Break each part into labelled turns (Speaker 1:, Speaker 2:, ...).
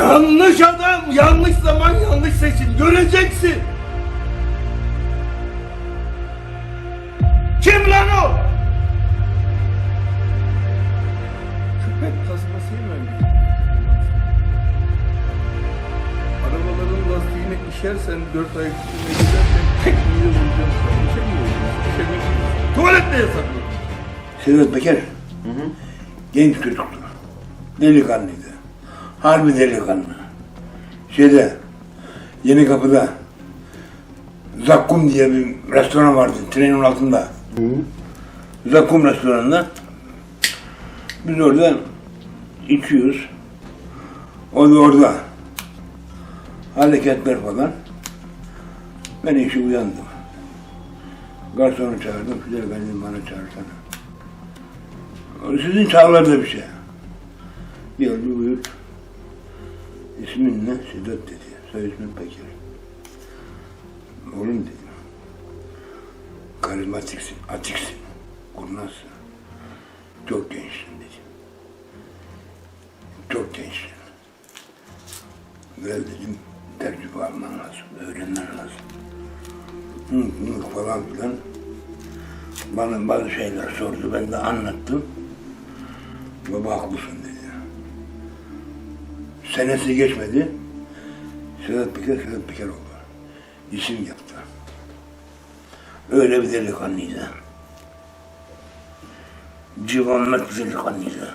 Speaker 1: Yanlış adam, yanlış zaman, yanlış seçim. Göreceksin. Kim lan o? Köpek tasmasıyla mı? Arabaların lastiğine işersen dört ayak üstüne gidersen tek niye vuracağım sana? İşemiyorsun. İşemiyorsun. Tuvalette yasaklı.
Speaker 2: Sedat Peker. Genç çocuktu. Delikanlıydı. Harbi delikanlı. Şeyde, Yeni Kapı'da Zakkum diye bir restoran vardı trenin altında. Zakkum restoranında. Biz orada içiyoruz. O da orada. Hareketler falan. Ben işi uyandım. Garsonu çağırdım. Güzel benim bana çağırsana. Sizin çağlarda bir şey. Geldi buyur. İsmin ne? Sedat dedi. Soy ismin Peker. Oğlum dedim. Karizmatiksin, atiksin, kurnazsın. Çok gençsin dedi. Çok gençsin. Gel dedim, tercüme alman lazım, öğrenmen lazım. Hı, hı falan filan. Bana bazı şeyler sordu, ben de anlattım. Baba haklısın dedi. Senesi geçmedi. Sedat Peker, Sedat Peker oldu. İsim yaptı. Öyle bir delikanlıydı. Civanlık bir delikanlıydı.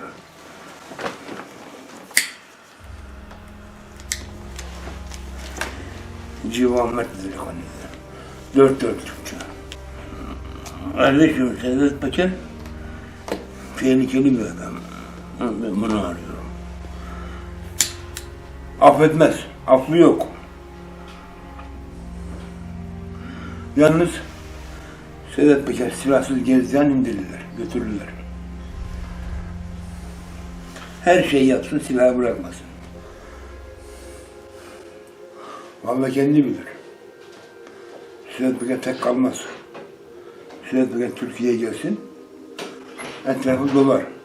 Speaker 2: Civanlık bir delikanlıydı. Dört dörtlükçü. Kardeşim Sedat Peker tehlikeli bir adam. Ben bunu arıyorum. Affetmez. Affı yok. Yalnız Sedat Peker silahsız gezden indirdiler, götürdüler. Her şeyi yapsın, silahı bırakmasın. Vallahi kendi bilir. Sedat Peker tek kalmaz. Sedat Peker Türkiye'ye gelsin, etrafı dolar.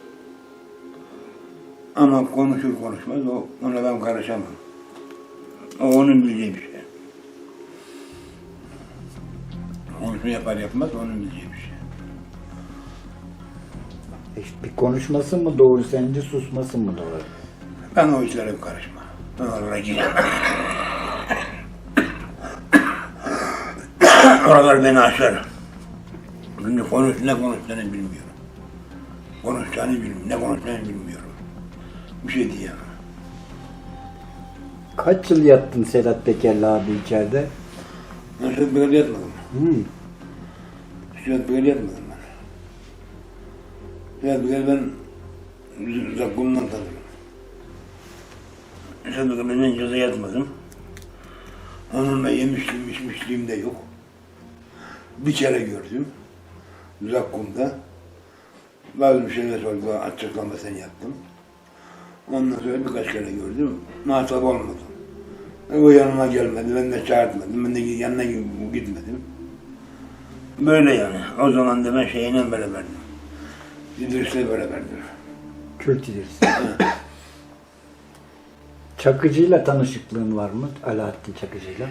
Speaker 2: Ama konuşur konuşmaz, o, ona ben karışamam. O onun bildiği bir şey. Konuşma yapar yapmaz, onun bildiği bir şey.
Speaker 3: İşte bir konuşması mı doğru sence susması mı doğru?
Speaker 2: Ben o işlere karışma. Ben oralara giremem. Oralar beni aşar. Şimdi konuş, ne konuştuğunu bilmiyorum. Konuşacağını bilmiyorum, ne konuşacağını bilmiyorum. Bir şey diyemem.
Speaker 3: Kaç yıl yattın Sedat Peker'le abi içeride?
Speaker 2: Ben Sedat Peker'le yatmadım.
Speaker 3: Hmm.
Speaker 2: Sedat Peker'le yatmadım ben. Sedat Peker'i ben Zakkum'dan tanıdım. Sedat Peker'le ben ceza yatmadım. Onunla yemişliğim, içmişliğim de yok. Bir kere gördüm. Zakkum'da. Bazı bir şeyler sordu, açıklamasını yaptım. Ondan sonra birkaç kere gördüm. Muhatap olmadım. O yanıma gelmedi, ben de çağırtmadım, ben de yanına gitmedim. Böyle yani. O zaman da ben şeyine beraberdim. İdris'le beraberdim.
Speaker 3: Kürt İdris. Çakıcı'yla tanışıklığın var mı? Alaaddin Çakıcı'yla.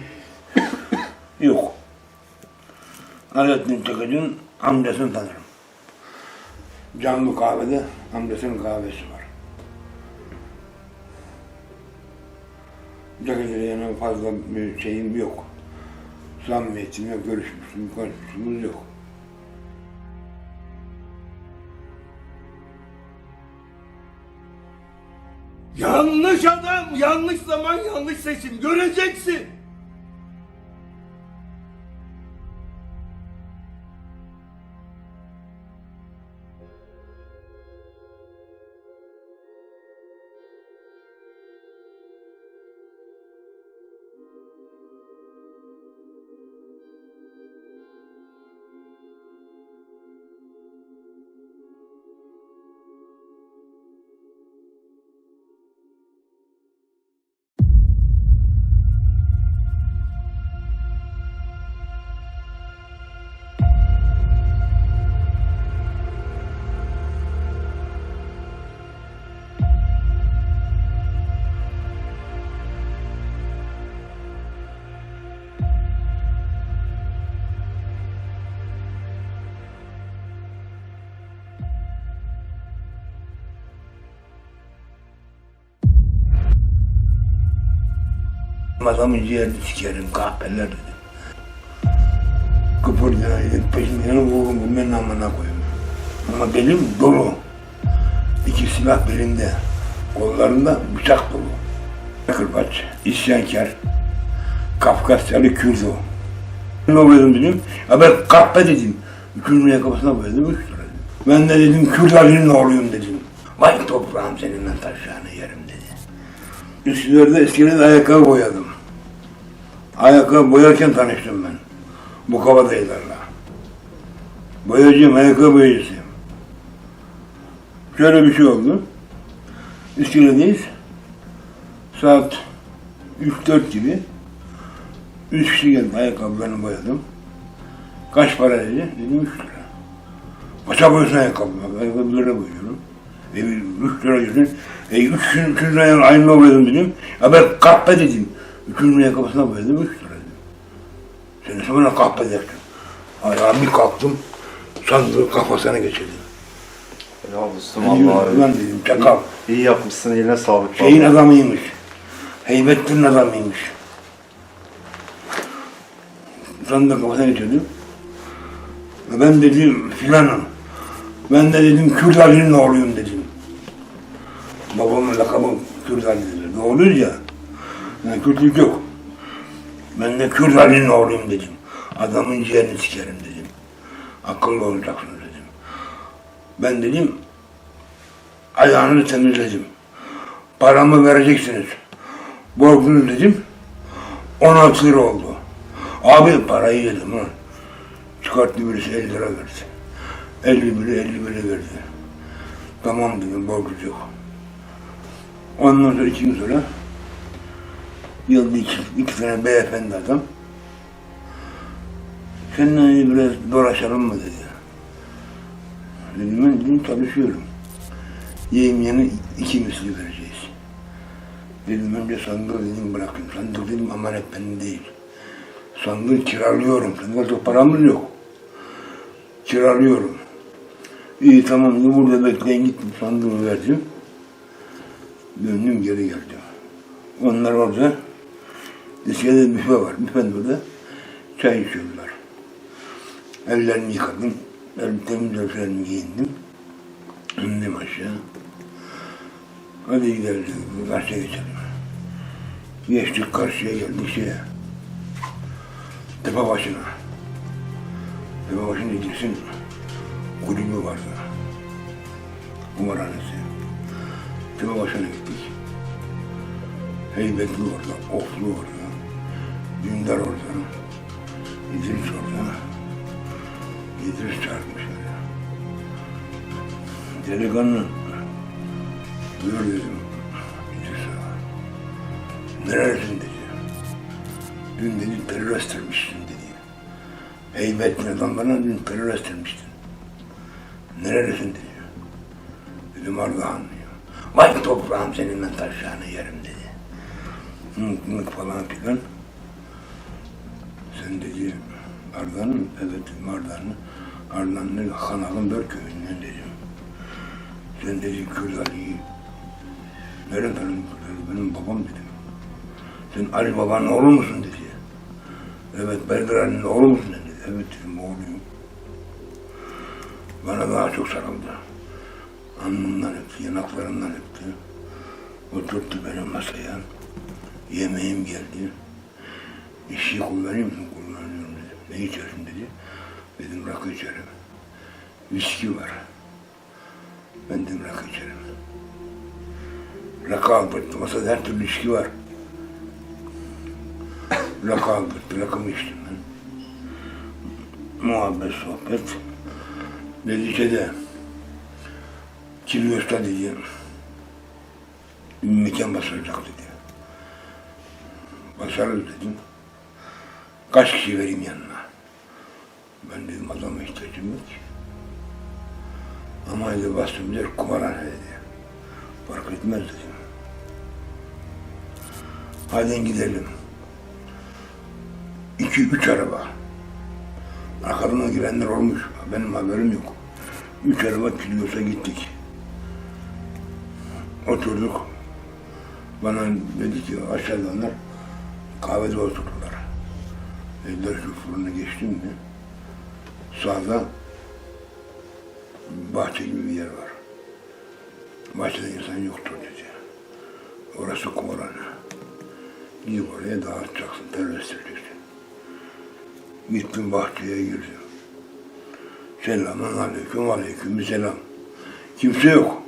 Speaker 2: Yok. Alaaddin Çakıcı'nın amcasını tanırım. Canlı kahvede amcasının kahvesi var. Yana fazla bir şeyim yok. Samimiyetim yok, görüşmüşüm, konuşmuşumuz yok.
Speaker 1: Yanlış adam, yanlış zaman, yanlış seçim. Göreceksin.
Speaker 2: Adamın ciğerini sikerim kahpeler dedim. Kıpırdayan peşinden vururum bilmem amına koyayım. Ama belim dolu. İki silah belimde. Kollarında bıçak dolu. Kırbaç, isyankar, Kafkasyalı Kürt. Ne oluyorum dedim. Ya ben kahpe dedim. Üçüncü yakasına koydum, üç lira dedim. Ben de dedim Kürt Ali'nin oğluyum dedim. Vay toprağım seninle taşağını yerim dedi. Üsküdar'da eskiden ayakkabı boyadım. Ayakkabı boyarken tanıştım ben. Bu kabadayılarla. Boyacıyım, ayakkabı boyacısıyım. Şöyle bir şey oldu. Üsküdar'dayız. Saat 3-4 gibi. Üç kişi geldi, ayakkabılarını boyadım. Kaç para dedi? Dedim 3 lira. Kaça boyuyorsun ayakkabı? Ayakkabıları boyuyorum. E, 3 lira diyorsun. E, 3 gün, 3 liraya aynı boyadım dedim. Ya ben kahpe dedim. 3 liraya ayakkabısına boyadım, 3 lira dedim. Seni sonra kahpe dersin. Ayağa bir kalktım, sandığı kafasına geçirdim.
Speaker 4: Helal olsun
Speaker 2: Ulan
Speaker 4: vallahi.
Speaker 2: dedim, çakal.
Speaker 4: İyi yapmışsın eline sağlık.
Speaker 2: Şeyin
Speaker 4: vallahi.
Speaker 2: adamıymış. Heybettin adamıymış. Sandığı kafasına geçirdim. Ben dedim filanım. Ben de dedim Kürt Ali'nin oğluyum dedim. Babamın lakabı Kürt Ali dedi. Doğruyuz ya. Yani Kürtlük yok. Ben de Kürt Ali'nin oğluyum dedim. Adamın ciğerini sikerim dedim. Akıllı olacaksınız dedim. Ben dedim ayağını temizledim. Paramı vereceksiniz. Borcunuz dedim. 16 lira oldu. Abi parayı yedim ha. Çıkarttı birisi 50 lira verdi. 50 biri 50 biri verdi. Tamam dedim borcunuz yok. Ondan sonra iki gün sonra yılda iki, iki tane beyefendi adam seninle biraz dolaşalım mı dedi. Dedim ben dedim çalışıyorum. Yemeğini iki misli vereceğiz. Dedim önce sandığı dedim bırakın. Sandık dedim emanet benim değil. Sandığı kiralıyorum. Sandıkta paramız yok. Kiralıyorum. İyi tamam dedi burada bekleyin gittim sandığı verdim. Döndüm geri geldim. Onlar orada dışarıda büfe var. Büfenin orada çay içiyorlar. Ellerimi yıkadım. El temiz elbiselerimi giyindim. İndim aşağı. Hadi gidelim, karşıya geçelim. Geçtik karşıya geldik şeye. Tepe başına. Tepe başına girsin kulübü vardı. Kumarhanesi. Tepe başına gittik. Heybetli orada, oflu orada. Dündar orada. İdris orada. İdris çarpmış oraya. Delikanlı. Buyur dedim. İdris ağa. Neredesin dedi. Dün dedi terör estirmişsin dedi. Heybetli adamlarına dün terör. Neredesin dedi. Dedim Ardahan diyor. Vay toprağım seninle taşağını yerim dedi. Mık mık falan filan. Sen dedi Ardahan'ın, evet dedim Ardahan'ın. Ardahan'ın Hanal'ın dört köyünden dedim. Sen dedi Kürt Ali'yi. Nereden tanıdın Kürt Ali? Benim babam dedim. Sen Ali babanın oğlu musun dedi. Evet Ali'nin oğlu musun dedi. Evet dedim oğluyum. Bana daha çok sarıldı. Alnımdan öptü, yanaklarımdan öptü. Oturttu beni masaya. Yemeğim geldi. İşi kullanayım. Ne içersin dedi. Dedim rakı içerim. Viski var. Ben dedim rakı içerim. Rakı aldırttı. Masada her türlü içki var. Rakı aldırttı. Rakımı içtim ben. Muhabbet, sohbet. Dedi ki de Kirli Usta dedi. Mekan basılacak dedi. Basarız dedim. Kaç kişi vereyim yanına? Ben dedim adama ihtiyacım yok ki. Ama dedi bastım der kumarhane dedi. Fark etmez dedim. Hadi gidelim. İki, üç araba. Arkadan girenler olmuş. Benim haberim yok. Üç araba Kilyos'a gittik. Oturduk. Bana dedi ki aşağıdanlar Kahvede oturdular. Dediler şu fırına geçtin mi? Sağda bahçe gibi bir yer var. Bahçede insan yoktur dedi. Orası kumarhane. Gidip oraya dağıtacaksın, terörist edeceksin. Gittim bahçeye girdim. Selamun aleyküm, aleyküm selam. Kimse yok.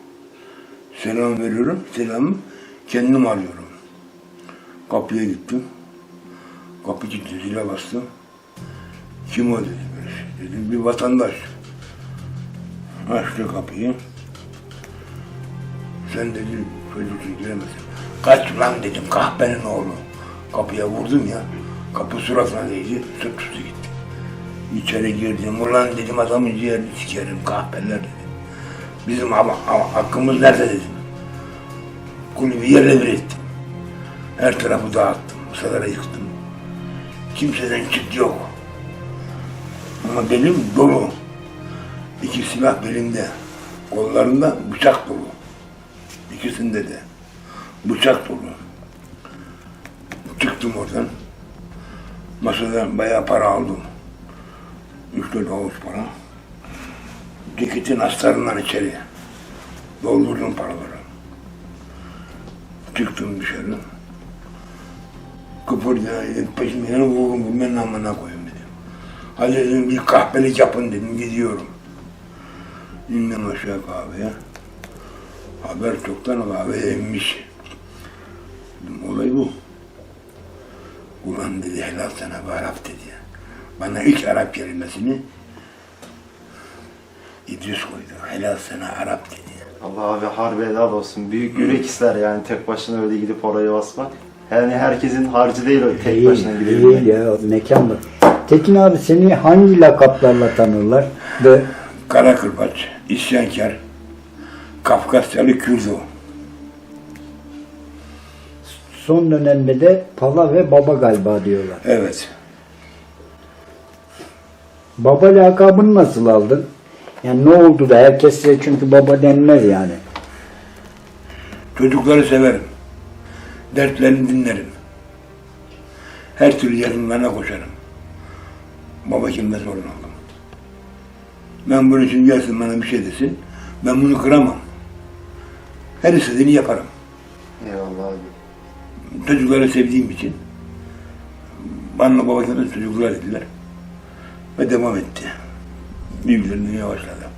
Speaker 2: Selam veriyorum, selamı kendim alıyorum. Kapıya gittim. Kapı kilitli bastım. Kim o dedim. Dedim bir vatandaş. Açtı kapıyı. Sen dedi çocuksun giremezsin. Kaç lan dedim kahpenin oğlu. Kapıya vurdum ya. Kapı suratına değdi. Sırt üstü gitti. İçeri girdim. Ulan dedim adamın ciğerini sikerim kahpeler dedim. Bizim ama, ama hakkımız nerede dedim. Kulübü yerle bir ettim. Her tarafı dağıttım. Masalara yıktım. Kimseden çıt yok. Ama benim dolu. İki silah belimde. Kollarında bıçak dolu. İkisinde de. Bıçak dolu. Çıktım oradan. Masada bayağı para aldım. Üç dört avuç para. Ceketin astarından içeri. Doldurdum paraları. Çıktım dışarı. Kıpırdayan peşimden vururum bilmem amına dedim. Hadi dedim bir kahpelik yapın dedim gidiyorum. İndim aşağı kahveye. Haber çoktan kahveye inmiş. Dedim, olay bu. Ulan dedi helal sana bu Arap dedi. Bana ilk Arap kelimesini İdris koydu. Helal sana Arap dedi.
Speaker 4: Allah abi harbi helal olsun. Büyük yürek ister yani tek başına öyle gidip oraya basmak. Yani herkesin harcı değil o tek
Speaker 3: Değil,
Speaker 4: başına
Speaker 3: değil
Speaker 4: gidebilmek.
Speaker 3: ya mekan var. Tekin abi seni hangi lakaplarla tanırlar? Ve
Speaker 2: Kara kırbaç, isyankar, Kafkasyalı Kürdo.
Speaker 3: son dönemde de pala ve baba galiba diyorlar.
Speaker 2: Evet.
Speaker 3: Baba lakabını nasıl aldın? Yani ne oldu da herkes size çünkü baba denmez yani.
Speaker 2: Çocukları severim. Dertlerini dinlerim. Her türlü yardımlarına koşarım. Baba kimde sorun aldım. Ben bunun için gelsin bana bir şey desin. Ben bunu kıramam. Her istediğini yaparım.
Speaker 4: Eyvallah abi.
Speaker 2: Çocukları sevdiğim için bana baba kimde çocuklar dediler. Ve devam etti. Birbirlerini yavaşladı.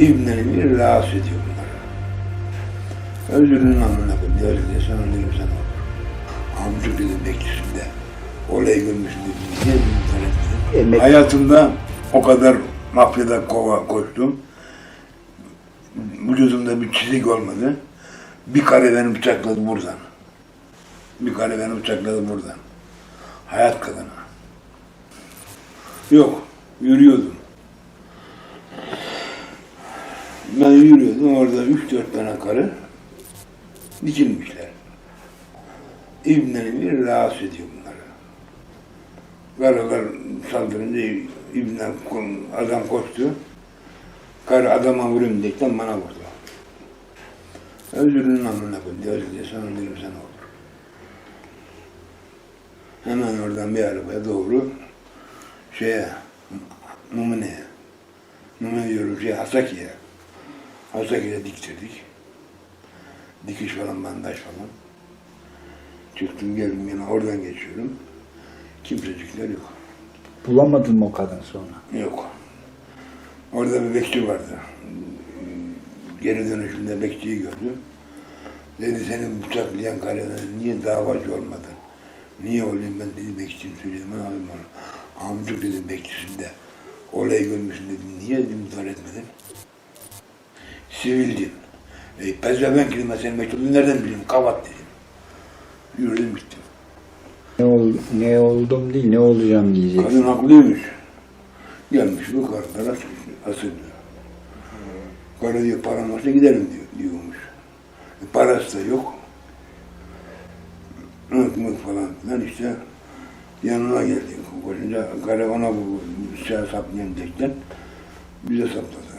Speaker 2: İbnleri rahatsız ediyor bunları. Özürün amına koyayım. Öyle de sana dedim sana olur. Amcuk dedim bekçisinde. Olay görmüşsün dedim. Niye dedim Hayatımda o kadar mafyada kova koştum. Vücudumda bir çizik olmadı. Bir kare beni bıçakladı buradan. Bir kare beni bıçakladı buradan. Hayat kadını. Yok, yürüyordum. Ben yürüyordum orada üç dört tane karı dikilmişler. İbneni bir rahatsız ediyor bunları. Karılar saldırınca İbnen adam koştu. Karı adama vurayım dedikten bana vurdu. Özürünün amına koydu. Özür diye sana dedim sana olur. Hemen oradan bir arabaya doğru şeye Numune'ye Numune diyorum şey Hasaki'ye Hasaki'ye diktirdik. Dikiş falan bandaj falan. Çıktım geldim yine oradan geçiyorum. Kimsecikler yok.
Speaker 3: Bulamadın mı o kadın sonra?
Speaker 2: Yok. Orada bir bekçi vardı. Geri dönüşümde bekçiyi gördüm. Dedi senin bıçaklayan karına niye davacı olmadın? Niye olayım ben dedi bekçiyim ben alayım onu. Amcuk dedim bekçisinde. Olayı görmüşsün dedim. Niye dedim müdahale etmedin? Sivildim. E, pezevenk dedim ben senin mektubunu nereden bileyim? Kavat dedim. Yürüdüm gittim.
Speaker 3: Ne, ol, ne oldum değil ne olacağım diyeceksin.
Speaker 2: Kadın haklıymış. Gelmiş bu karılara asılıyor. Karı diyor param varsa giderim diyor, diyormuş. E, parası da yok. Unutmak falan filan işte yanına geldi. Koşunca karı ona bu şey saplayan tekten bize sapladı.